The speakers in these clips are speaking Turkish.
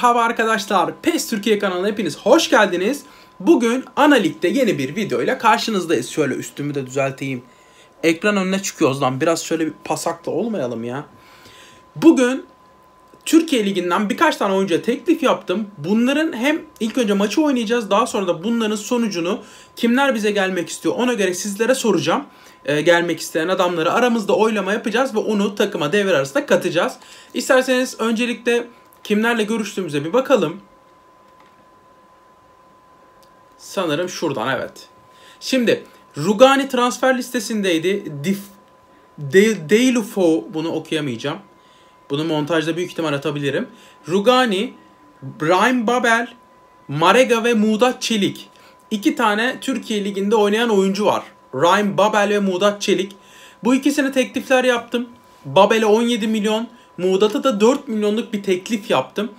Merhaba arkadaşlar. PES Türkiye kanalına hepiniz hoş geldiniz. Bugün Analik'te yeni bir video ile karşınızdayız. Şöyle üstümü de düzelteyim. Ekran önüne çıkıyoruz lan. Biraz şöyle bir pasaklı olmayalım ya. Bugün Türkiye Ligi'nden birkaç tane oyuncuya teklif yaptım. Bunların hem ilk önce maçı oynayacağız. Daha sonra da bunların sonucunu kimler bize gelmek istiyor ona göre sizlere soracağım. Ee, gelmek isteyen adamları aramızda oylama yapacağız ve onu takıma devre arasında katacağız. İsterseniz öncelikle kimlerle görüştüğümüze bir bakalım. Sanırım şuradan evet. Şimdi Rugani transfer listesindeydi. Dif, De, Deilufo bunu okuyamayacağım. Bunu montajda büyük ihtimal atabilirim. Rugani, Brahim Babel, Marega ve Mudat Çelik. İki tane Türkiye Ligi'nde oynayan oyuncu var. Ryan Babel ve Mudat Çelik. Bu ikisine teklifler yaptım. Babel'e 17 milyon, Mudat'a da 4 milyonluk bir teklif yaptım.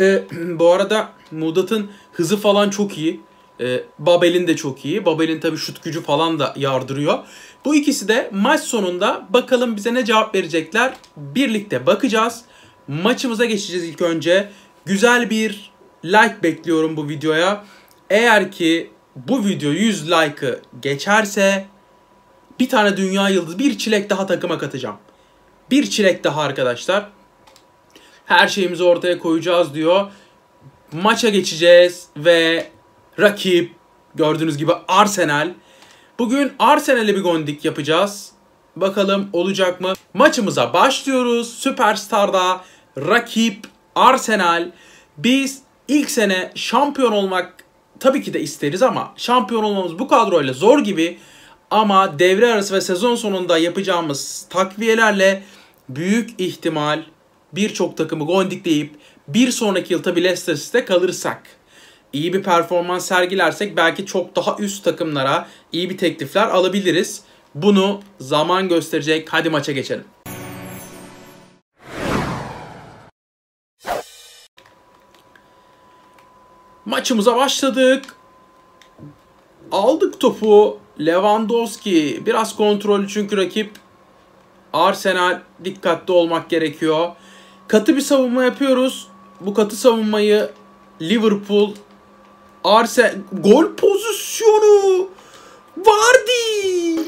Ee, bu arada Mudat'ın hızı falan çok iyi. Ee, Babel'in de çok iyi. Babel'in tabii şut gücü falan da yardırıyor. Bu ikisi de maç sonunda bakalım bize ne cevap verecekler. Birlikte bakacağız. Maçımıza geçeceğiz ilk önce. Güzel bir like bekliyorum bu videoya. Eğer ki bu video 100 like'ı geçerse bir tane dünya yıldızı, bir çilek daha takıma katacağım. Bir çilek daha arkadaşlar. Her şeyimizi ortaya koyacağız diyor. Maça geçeceğiz ve rakip gördüğünüz gibi Arsenal. Bugün Arsenal'e bir gondik yapacağız. Bakalım olacak mı? Maçımıza başlıyoruz. Süperstar'da rakip Arsenal. Biz ilk sene şampiyon olmak tabii ki de isteriz ama şampiyon olmamız bu kadroyla zor gibi. Ama devre arası ve sezon sonunda yapacağımız takviyelerle büyük ihtimal birçok takımı gondikleyip bir sonraki yıl tabii Leicester kalırsak iyi bir performans sergilersek belki çok daha üst takımlara iyi bir teklifler alabiliriz. Bunu zaman gösterecek. Hadi maça geçelim. Maçımıza başladık. Aldık topu. Lewandowski biraz kontrollü çünkü rakip Arsenal dikkatli olmak gerekiyor. Katı bir savunma yapıyoruz. Bu katı savunmayı Liverpool Arsenal gol pozisyonu Vardy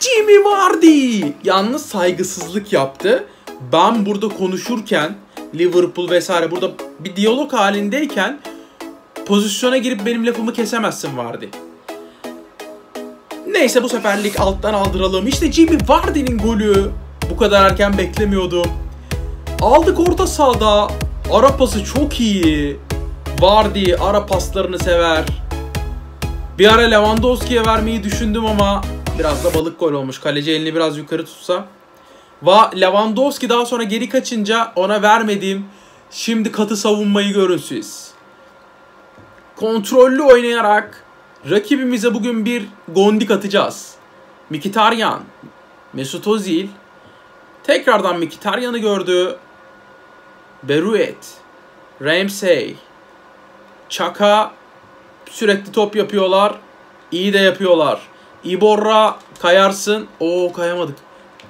Jimmy Vardy yalnız saygısızlık yaptı. Ben burada konuşurken Liverpool vesaire burada bir diyalog halindeyken pozisyona girip benim lafımı kesemezsin Vardy. Neyse bu seferlik alttan aldıralım. İşte Jimmy Vardy'nin golü. Bu kadar erken beklemiyordum. Aldık orta sahada. Ara pası çok iyi. Vardy ara paslarını sever. Bir ara Lewandowski'ye vermeyi düşündüm ama biraz da balık gol olmuş. Kaleci elini biraz yukarı tutsa. Va Lewandowski daha sonra geri kaçınca ona vermedim. Şimdi katı savunmayı görün siz. Kontrollü oynayarak rakibimize bugün bir gondik atacağız. Mkhitaryan, Mesut Özil tekrardan Mkhitaryan'ı gördü. Beruet, Ramsey, Çaka sürekli top yapıyorlar. İyi de yapıyorlar. Iborra kayarsın. Oo kayamadık.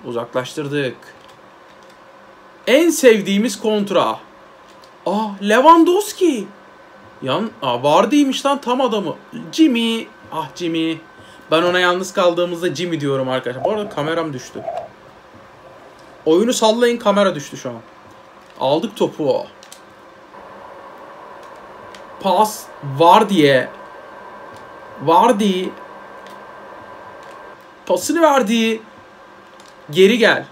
Uzaklaştırdık. En sevdiğimiz kontra. Aa Lewandowski. Yan Aa, Vardy'ymiş lan tam adamı. Jimmy. Ah Jimmy. Ben ona yalnız kaldığımızda Jimmy diyorum arkadaşlar. Bu arada kameram düştü. Oyunu sallayın kamera düştü şu an. Aldık topu. Pas var diye. Vardy. Pasını verdi. Geri gel.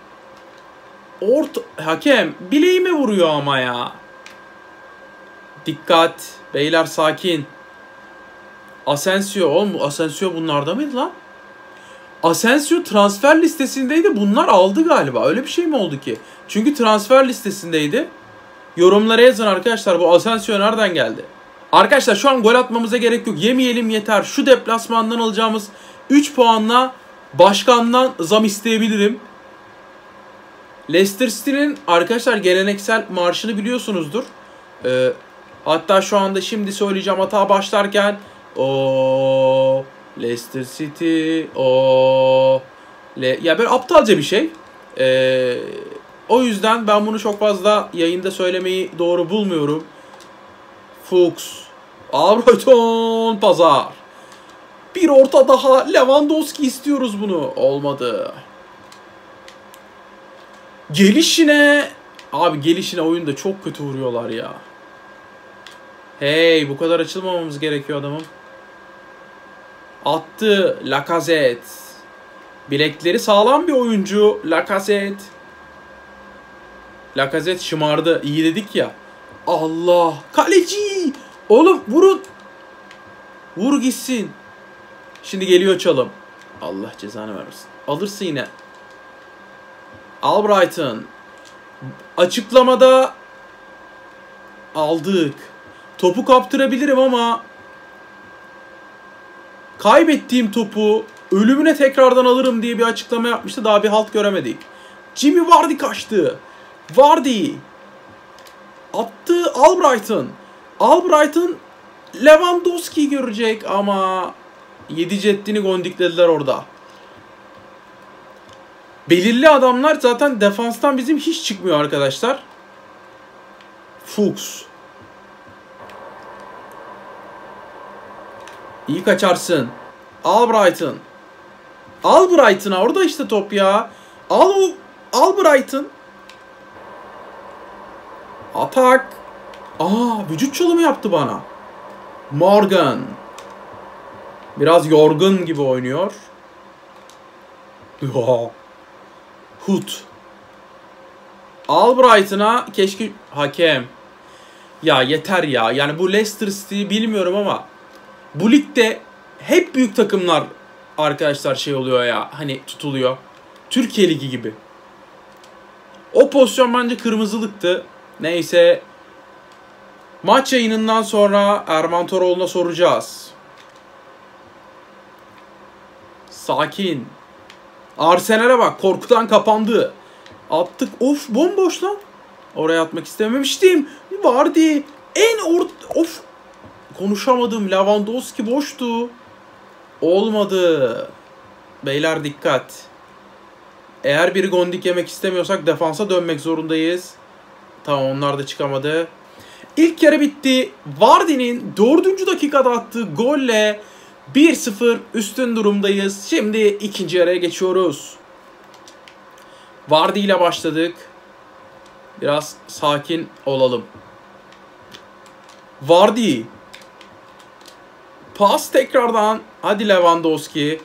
Orta hakem bileğime vuruyor ama ya. Dikkat. Beyler sakin. Asensio. Oğlum Asensio bunlarda mıydı lan? Asensio transfer listesindeydi. Bunlar aldı galiba. Öyle bir şey mi oldu ki? Çünkü transfer listesindeydi. Yorumlara yazın arkadaşlar. Bu Asensio nereden geldi? Arkadaşlar şu an gol atmamıza gerek yok. Yemeyelim yeter. Şu deplasmandan alacağımız 3 puanla başkandan zam isteyebilirim. Leicester City'nin arkadaşlar geleneksel marşını biliyorsunuzdur. Ee, hatta şu anda şimdi söyleyeceğim hata başlarken o Leicester City. O Le ya böyle aptalca bir şey. Ee, o yüzden ben bunu çok fazla yayında söylemeyi doğru bulmuyorum. Fuchs. Albrighton pazar. Bir orta daha. Lewandowski istiyoruz bunu. Olmadı. Gelişine. Abi gelişine oyunda çok kötü vuruyorlar ya. Hey bu kadar açılmamamız gerekiyor adamım. Attı Lacazette. Bilekleri sağlam bir oyuncu Lacazette. Lacazette şımardı. İyi dedik ya. Allah. Kaleci. Oğlum vurun. Vur gitsin. Şimdi geliyor çalım. Allah cezanı versin. Alırsın yine. Albrighton. Açıklamada aldık. Topu kaptırabilirim ama kaybettiğim topu ölümüne tekrardan alırım diye bir açıklama yapmıştı. Daha bir halt göremedik. Jimmy Vardy kaçtı. Vardy attı Albrighton. Albrighton Lewandowski görecek ama 7 ceddini gondiklediler orada. Belirli adamlar zaten defanstan bizim hiç çıkmıyor arkadaşlar. Fuchs. İyi kaçarsın. Albrighton. Albrighton'a orada işte top ya. Al o Albrighton. Atak. Aa vücut çalımı yaptı bana. Morgan. Biraz yorgun gibi oynuyor. Hut. Albright'ına keşke hakem. Ya yeter ya. Yani bu Leicester City'yi bilmiyorum ama bu ligde hep büyük takımlar arkadaşlar şey oluyor ya. Hani tutuluyor. Türkiye Ligi gibi. O pozisyon bence kırmızılıktı. Neyse. Maç yayınından sonra Erman Toroğlu'na soracağız. Sakin. Arsenal'e bak korkudan kapandı. Attık. Of bomboş lan. Oraya atmak istememiştim. Vardı. En ort... Of. Konuşamadım. Lewandowski boştu. Olmadı. Beyler dikkat. Eğer bir gondik yemek istemiyorsak defansa dönmek zorundayız. Tamam onlar da çıkamadı. İlk yarı bitti. Vardy'nin 4. dakikada attığı golle 1-0 üstün durumdayız. Şimdi ikinci yarıya geçiyoruz. Vardy ile başladık. Biraz sakin olalım. Vardy. Pas tekrardan. Hadi Lewandowski.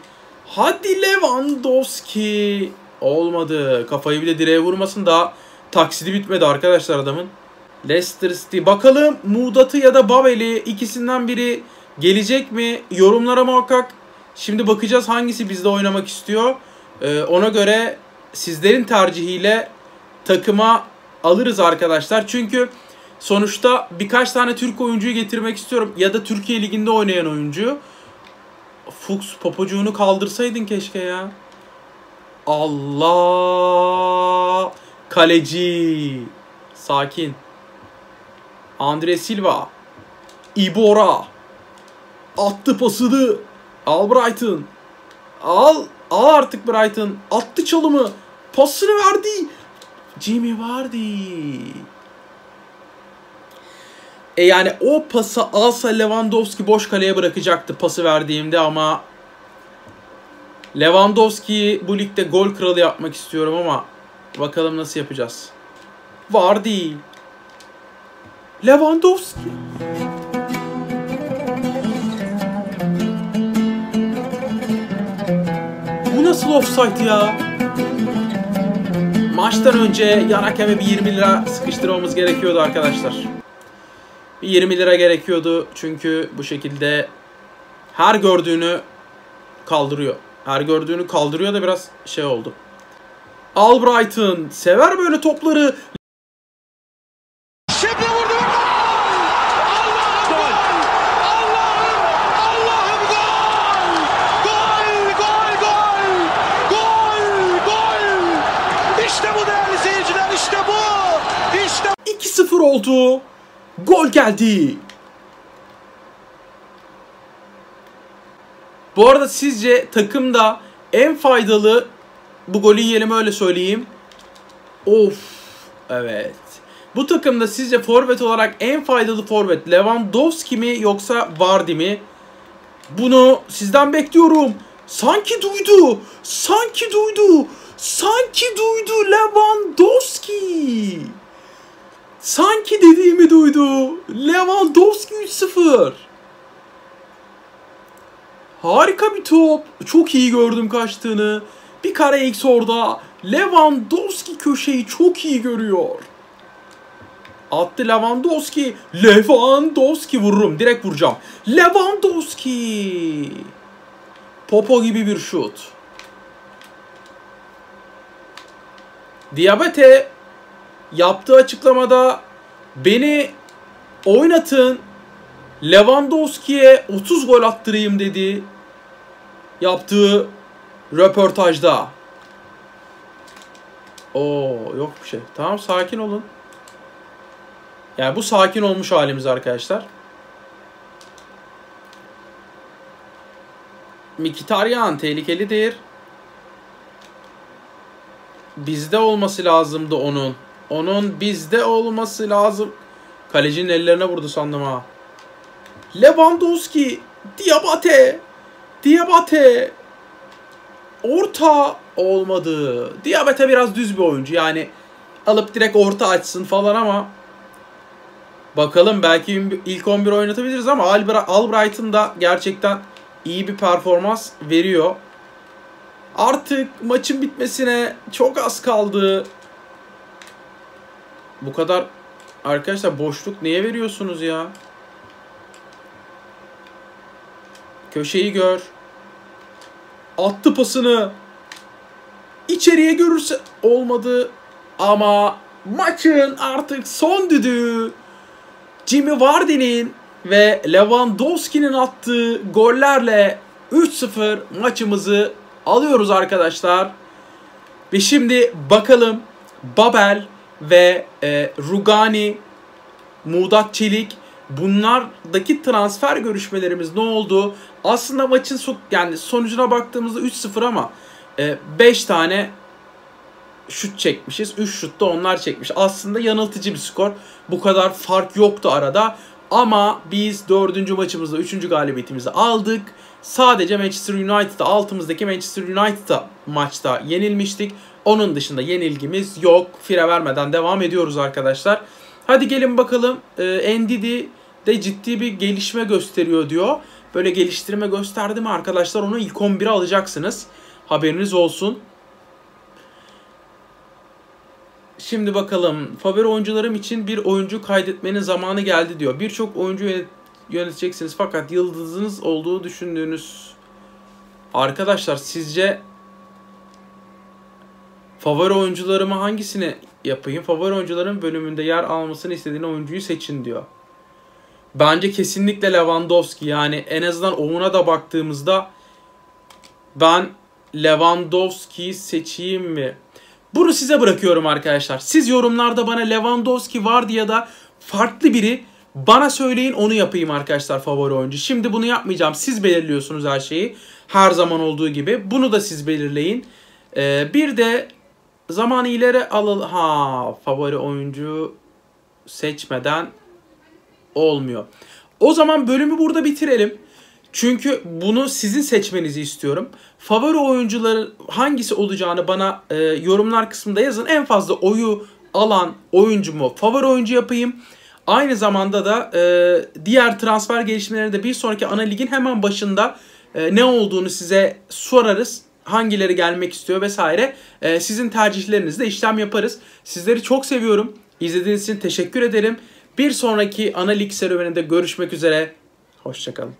Hadi Lewandowski. Olmadı. Kafayı bile direğe vurmasın da taksidi bitmedi arkadaşlar adamın. Leicester City. Bakalım Mudat'ı ya da Babel'i ikisinden biri gelecek mi? Yorumlara muhakkak şimdi bakacağız hangisi bizde oynamak istiyor. Ee, ona göre sizlerin tercihiyle takıma alırız arkadaşlar. Çünkü sonuçta birkaç tane Türk oyuncuyu getirmek istiyorum. Ya da Türkiye Ligi'nde oynayan oyuncu. Fuchs popocuğunu kaldırsaydın keşke ya. Allah! Kaleci. Sakin. Andre Silva. Ibora. Attı pasını. Al Brighton. Al. Al artık Brighton. Attı çalımı. Pasını verdi. Jimmy Vardy. E yani o pası alsa Lewandowski boş kaleye bırakacaktı pası verdiğimde ama Lewandowski bu ligde gol kralı yapmak istiyorum ama bakalım nasıl yapacağız. Vardy. Lewandowski. Bu nasıl offside ya? Maçtan önce yan hakeme bir 20 lira sıkıştırmamız gerekiyordu arkadaşlar. Bir 20 lira gerekiyordu çünkü bu şekilde her gördüğünü kaldırıyor. Her gördüğünü kaldırıyor da biraz şey oldu. Albrighton sever böyle topları. Şimdi vurdu. Allah'ım gol. Allah'ım. Allah'ım gol. Gol, gol, gol. Gol, gol. İşte bu değerli seyirciler. işte bu. İşte 2-0 oldu. Gol geldi. Bu arada sizce takımda en faydalı bu golü yiyelim öyle söyleyeyim. Of. Evet. Bu takımda sizce forvet olarak en faydalı forvet Lewandowski mi yoksa Vardy mi? Bunu sizden bekliyorum. Sanki duydu. Sanki duydu. Sanki duydu Lewandowski. Sanki dediğimi duydu. Lewandowski 3-0. Harika bir top. Çok iyi gördüm kaçtığını. Bir kare X orada. Lewandowski köşeyi çok iyi görüyor. Attı Lewandowski. Lewandowski vururum. Direkt vuracağım. Lewandowski. Popo gibi bir şut. Diabete yaptığı açıklamada beni oynatın Lewandowski'ye 30 gol attırayım dedi. Yaptığı röportajda. Oo yok bir şey. Tamam sakin olun. Yani bu sakin olmuş halimiz arkadaşlar. Mkhitaryan tehlikelidir. Bizde olması lazımdı onun. Onun bizde olması lazım. Kalecinin ellerine vurdu sandım ha. Lewandowski, Diabate, Diabate. Orta olmadı. Diabate biraz düz bir oyuncu. Yani alıp direkt orta açsın falan ama bakalım belki ilk 11 oynatabiliriz ama Albright'ın da gerçekten iyi bir performans veriyor. Artık maçın bitmesine çok az kaldı. Bu kadar arkadaşlar boşluk niye veriyorsunuz ya? Köşeyi gör. Attı pasını. İçeriye görürse olmadı. Ama maçın artık son düdüğü Jimmy Vardy'nin ve Lewandowski'nin attığı gollerle 3-0 maçımızı alıyoruz arkadaşlar. Ve şimdi bakalım Babel ve e, Rugani, Mudat Çelik bunlardaki transfer görüşmelerimiz ne oldu? Aslında maçın so yani sonucuna baktığımızda 3-0 ama 5 e, tane şut çekmişiz. 3 şut da onlar çekmiş. Aslında yanıltıcı bir skor. Bu kadar fark yoktu arada. Ama biz dördüncü maçımızda üçüncü galibiyetimizi aldık. Sadece Manchester United'a altımızdaki Manchester United'a maçta yenilmiştik. Onun dışında yenilgimiz yok. Fire vermeden devam ediyoruz arkadaşlar. Hadi gelin bakalım. Ee, Ndidi de ciddi bir gelişme gösteriyor diyor. Böyle geliştirme gösterdi mi arkadaşlar onu ilk 11'e alacaksınız. Haberiniz olsun. Şimdi bakalım. Favori oyuncularım için bir oyuncu kaydetmenin zamanı geldi diyor. Birçok oyuncu yöneteceksiniz fakat yıldızınız olduğu düşündüğünüz arkadaşlar sizce favori oyuncularımı hangisini yapayım? Favori oyuncuların bölümünde yer almasını istediğin oyuncuyu seçin diyor. Bence kesinlikle Lewandowski yani en azından ona da baktığımızda ben Lewandowski'yi seçeyim mi? Bunu size bırakıyorum arkadaşlar. Siz yorumlarda bana Lewandowski vardı ya da farklı biri bana söyleyin onu yapayım arkadaşlar favori oyuncu. Şimdi bunu yapmayacağım. Siz belirliyorsunuz her şeyi. Her zaman olduğu gibi. Bunu da siz belirleyin. Ee, bir de zamanı ileri alıl... Ha favori oyuncu seçmeden olmuyor. O zaman bölümü burada bitirelim. Çünkü bunu sizin seçmenizi istiyorum. Favori oyuncuları hangisi olacağını bana e, yorumlar kısmında yazın. En fazla oyu alan oyuncumu favori oyuncu yapayım. Aynı zamanda da e, diğer transfer gelişmelerinde de bir sonraki ana ligin hemen başında e, ne olduğunu size sorarız. Hangileri gelmek istiyor vesaire. E, sizin tercihlerinizde işlem yaparız. Sizleri çok seviyorum. İzlediğiniz için teşekkür ederim. Bir sonraki ana lig serüveninde görüşmek üzere. Hoşçakalın.